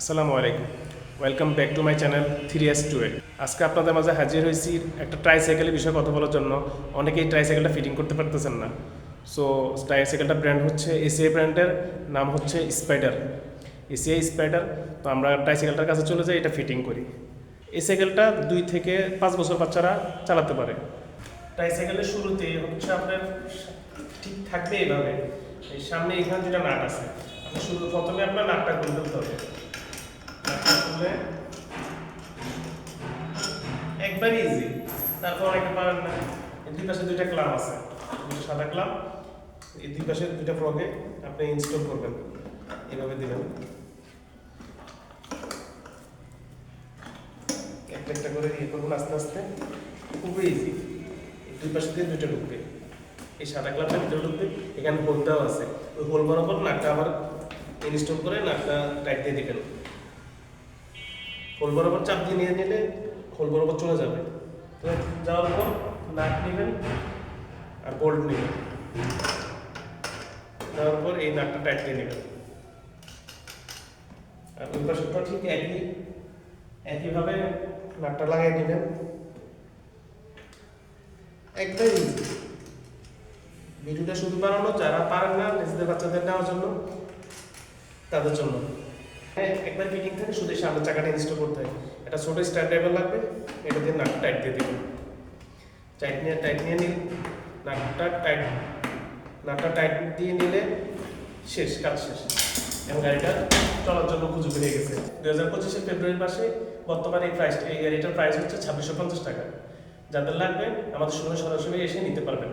আসসালামু আলাইকুম। Welcome back to my channel three S two আজকে আপনাদের মাঝে হাজির হয়েছি একটা ট্রাইসাইকেলের বিষয়ে কথা বলার জন্য। অনেকেই ট্রাইসাইকেলটা ফিটিং করতে পারতেছেন না। সো ট্রাইসাইকেলটা ব্র্যান্ড হচ্ছে এসিআই ব্র্যান্ডের নাম হচ্ছে স্পাইডার এসিআই স্পাইডার তো আমরা ট্রাইসাইকেলটার কাছে চলে যাই, এটা ফিটিং করি। এই সাইকেলটা দুই থেকে পাঁচ বছর বাচ্চারা চালাতে পারে। ট্রাইসাইকেলের শুরুতে হচ্ছে আপনার ঠিক থাকবে এইভাবে এই সামনে এখানে দুটা নাট আছে। শুরু প্রথমে আপনার নাটটা ফেলতে হবে। একবারই ইজি তারপর অনেকে পারেন না। দুই পাশে দুইটা ক্লাম আছে দুটো সাদা ক্লাম এই দুই পাশে দুইটা ফ্রগে আপনি ইনস্টল করবেন। এভাবে দিবেন। একটা একটা করে ইয়ে করবেন আস্তে আস্তে। খুবই ইজি দুই পাশে দিয়ে দুইটা ঢুকবে। এই সাদা ক্লাবটা ভিতরে ঢুকবে। এখানে হোলটাও আছে। ওই হোল বরাবর নাকটা আবার ইনস্টল করে নাকটা টাইট দিয়ে দিবেন। হোল বরাবর চাপ দিয়ে নিয়ে নিলে হোল বরাবর চলে যাবে। যাওয়ার পর নাক নেবেন আর বোল্ট নেবেন। যাওয়ার পর এই নাকটা টাইট দিয়ে নেবেন। আর ওই পাশেরটা ঠিক একই একইভাবে নাটটা লাগিয়ে নেবেন। একদম ইজি ভিডিওটা শুধু বানানো, যারা পারেন না, নিজেদের বাচ্চাদের নেওয়ার জন্য, তাদের জন্য। হ্যাঁ একবার ফিটিং থাকে শুধু সামনে চাকাটা ইনস্টল করতে হয়। একটা ছোট স্টার ড্রাইভার লাগবে, এটা দিয়ে নাট টাইট দিয়ে দিবেন টাইট নিয়ে টাইট নিয়ে নিন নাটটা টাইট নাটটা টাইট দিয়ে নিলে শেষ, কাজ শেষ। এবং গাড়িটা চলার জন্য উপযোগী হয়ে গেছে। দু হাজার পঁচিশের ফেব্রুয়ারি মাসে বর্তমানে এই প্রাইস এই গাড়িটার প্রাইস হচ্ছে ছাব্বিশশো পঞ্চাশ টাকা। যাদের লাগবে, আমাদের শোরুমে সরাসরি এসে নিতে পারবেন।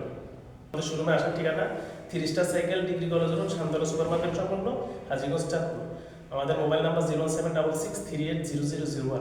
আমাদের শোরুমে আসার ঠিকানা three star cycle degree college road Shantala super market সম্পন্ন হাজিগঞ্জ চাঁদপুর। আমাদের mobile number zero seven double six three eight zero zero zero one.